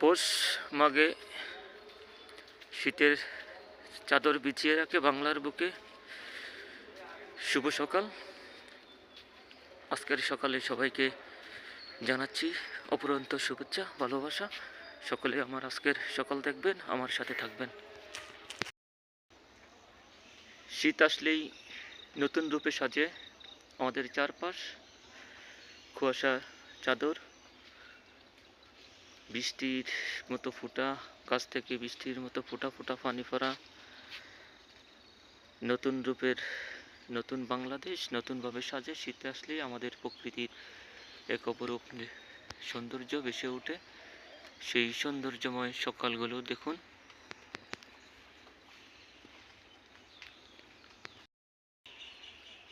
পৌষ মাঘে শীতের চাদর বিছিয়ে রাখে বাংলার বুকে। শুভ সকাল। আজকের সকালে সবাইকে জানাচ্ছি অপরন্ত শুভেচ্ছা, ভালোবাসা। সকলে আমার আজকের সকাল দেখবেন, আমার সাথে থাকবেন। শীত আসলেই নতুন রূপে সাজে আমাদের চারপাশ। কুয়াশা, চাদর বৃষ্টির মতো ফোঁটা, গাছ থেকে বৃষ্টির মতো ফোঁটা ফোঁটা পানি পড়া নতুন রূপের, নতুন বাংলাদেশ, নতুনভাবে সাজে শীতে আসলেই আমাদের প্রকৃতির এক অপরূপ সৌন্দর্য বেসে ওঠে। সেই সৌন্দর্যময় সকালগুলো দেখুন।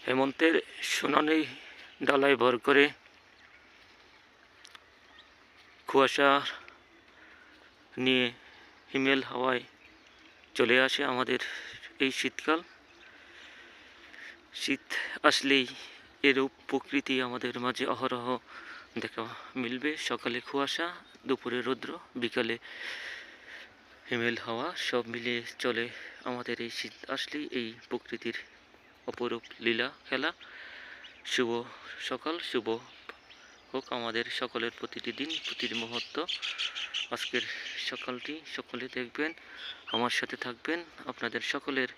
হেমন্তের সোনালি ডালায় ভর করে কুয়াশা নিয়ে হিমেল হাওয়ায় চলে আসে আমাদের এই শীতকাল। শীত আসলেই এরূপ প্রকৃতি আমাদের মাঝে অহরহ দেখা মিলবে। সকালে কুয়াশা, দুপুরে রৌদ্র, বিকালে হিমেল হাওয়া, সব মিলিয়ে চলে আমাদের এই শীত। আসলেই এই প্রকৃতির অপরূপ লীলা খেলা। শুভ সকাল, শুভ হোক, আমাদের সকলের প্রতিটি দিন, প্রতিটি মুহূর্ত। আজকের সকালটি সকলে দেখবেন, আমার সাথে থাকবেন। আপনাদের সকলের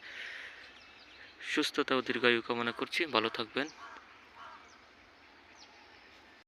সুস্থতা ও দীর্ঘায়ু কামনা করছি। ভালো থাকবেন।